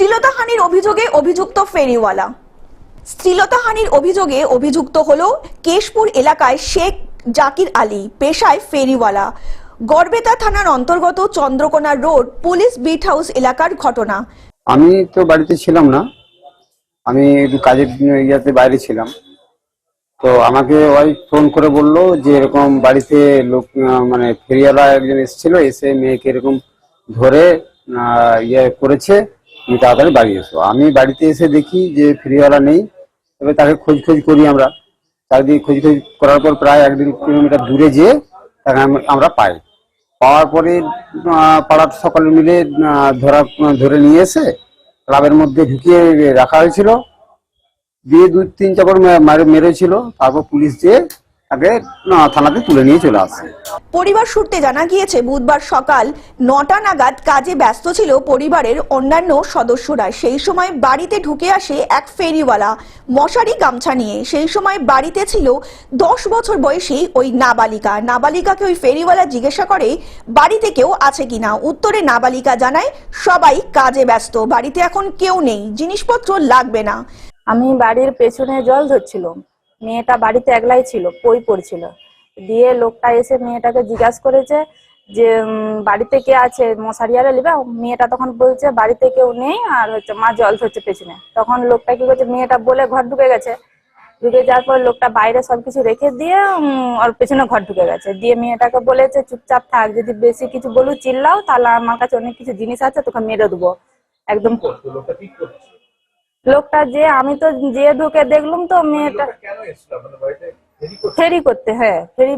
শ্লীলতাহানির অভিযোগে অভিযুক্ত ফেরিওয়ালা। শ্লীলতাহানির অভিযোগে অভিযুক্ত হল কেশপুর এলাকায় শেখ জাকির আলী পেশায় ফেরিওয়ালা। গড়বেতা থানার অন্তর্গত Chandrakona road, police beat house এলাকার ঘটনা। আমি তো বাড়িতে ছিলাম না। আমি কাজের ইয়াতে বাইরে ছিলাম। তো আমাকে ওই ফোন করে বলল যে এরকম বাড়িতে লোক মানে ফেরিওয়ালা একজন এসেছিল, এসে মেয়েকে এরকম ধরে ইয়ে করেছে। তুমি তাড়াতাড়ি বাড়ি এসো। আমি বাড়িতে এসে দেখি যে ফেরিওয়ালা নেই, তবে তাকে খোঁজ খোঁজ করি আমরা। চারিদিকে খোঁজ খোঁজ করার পর প্রায় এক দেড় কিলোমিটার দূরে যেয়ে তাকে আমরা পাই। পাওয়ার পরে পাড়ার সকলে মিলে ধরা, ধরে নিয়ে এসে ক্লাবের মধ্যে ঢুকিয়ে রাখা হয়েছিল। দিয়ে দুই তিন চাপড় মারে, মেরেছিল। তারপর পুলিশ দিয়ে তাকে থানাতে তুলে নিয়ে চলে আসে। পরিবার সূত্রে জানা গিয়েছে বুধবার সকাল নটা নাগাদ কাজে ব্যস্ত ছিল পরিবারের অন্যান্য সদস্যরা। সেই সময় বাড়িতে ঢুকে আসে এক ফেরিওয়ালা। মশারি গামছা নিয়ে। সেই সময় বাড়িতে ছিল দশ বছর বয়সী ওই নাবালিকা। নাবালিকাকে ওই ফেরিওয়ালা জিজ্ঞাসা করে বাড়িতে কেউ আছে কিনা? উত্তরে নাবালিকা জানায় সবাই কাজে ব্যস্ত। বাড়িতে এখন কেউ নেই। জিনিসপত্র লাগবে না। আমি বাড়ির পেছনে জল ধরছিল মেয়েটা বাড়িতে একলাই ছিল বই পড়ছিল। দিয়ে লোকটা এসে মেয়েটাকে জিজ্ঞাসা করেছে যে বাড়িতে কে আছে? মশারি আরে লিবা? মেয়েটা তখন বলছে, বাড়িতে কেউ নেই আর হচ্ছে মা জল ধরছে পেছনে। তখন লোকটা কি করছে, মেয়েটা বলে ঘর ঢুকে গেছে। ঢুকে যাওয়ার পর লোকটা বাইরে সবকিছু রেখে দিয়ে ওর পেছনে ঘর ঢুকে গেছে। দিয়ে মেয়েটাকে বলেছে, চুপচাপ থাক, যদি বেশি কিছু বলু, চিল্লাও, তাহলে আমার কাছে অনেক কিছু জিনিস আছে, তোকে মেরে দেবো। একদম লোকটা যে আমি তো যে ঢুকে দেখলাম তো মেয়েটা ফেরি করতে? হ্যাঁ ফেরি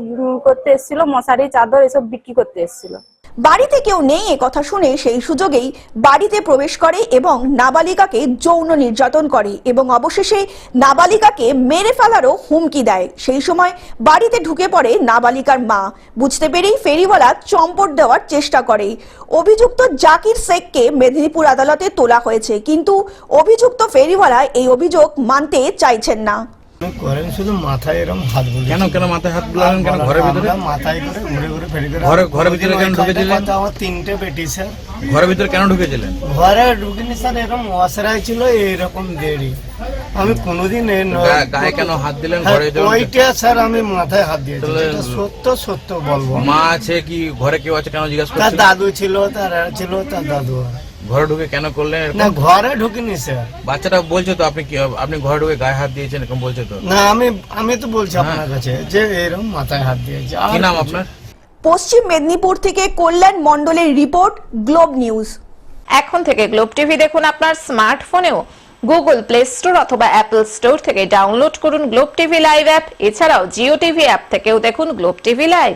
করতে এসেছিল মশারি চাদর এসব বিক্রি করতে এসেছিল। বাড়িতে কেউ নেই এ কথা শুনে সেই সুযোগেই বাড়িতে প্রবেশ করে এবং নাবালিকাকে যৌন নির্যাতন করে এবং অবশেষে নাবালিকাকে মেরে ফেলারও হুমকি দেয়। সেই সময় বাড়িতে ঢুকে পড়ে নাবালিকার মা। বুঝতে পেরেই ফেরিওয়ালা চম্পট দেওয়ার চেষ্টা করে। অভিযুক্ত জাকির শেখকে মেদিনীপুর আদালতে তোলা হয়েছে, কিন্তু অভিযুক্ত ফেরিওয়ালা এই অভিযোগ মানতে চাইছেন না। করেন শুধু মাথায় এরকম হাত কেন কেন মাথায় হাত বুলালেন কেন? ঘরের ভিতরে? মাথায় করে ঘুরে ঘুরে ফেরি করে ঘরে- ঘরের ভিতরে কেন ঢুকেছিলেন? আমার তিনটে স্যার ঘরের ভিতরে কেন ঢুকেছিলেন? ঘরে ঢুকিনি স্যার এরকম অসরাই ছিল এইরকম দেরি। আমি কোনোদিন গায়ে কেন হাত দিলেন? হ্যাঁ, ঘরে ওইটা স্যার আমি মাথায় হাত দিয়েছি সত্য সত্য বলব মা আছে কি ঘরে কেউ আছে কেন জিজ্ঞাসা তার দাদু ছিল তার ছিল তার দাদু। ঘরে ঢুকে কেন করলেন? না ঘরে ঢুকিনি স্যার। বাচ্চাটা বলছে তো আপনি কি আপনি ঘরে ঢুকে গায়ে হাত দিয়েছেন? এরকম বলছে তো। না আমি আমি তো বলছি হ্যাঁ। আপনার কাছে যে এরকম মাথায় হাত দিয়েছি। কি নাম আপনার? পশ্চিম মেদিনীপুর থেকে কল্যাণ মণ্ডলের রিপোর্ট গ্লোব নিউজ। এখন থেকে গ্লোব টিভি দেখুন আপনার স্মার্টফোনেও। গুগল প্লে স্টোর অথবা অ্যাপল স্টোর থেকে ডাউনলোড করুন গ্লোব টিভি লাইভ অ্যাপ। এছাড়াও জিও টিভি অ্যাপ থেকেও দেখুন গ্লোব টিভি লাইভ।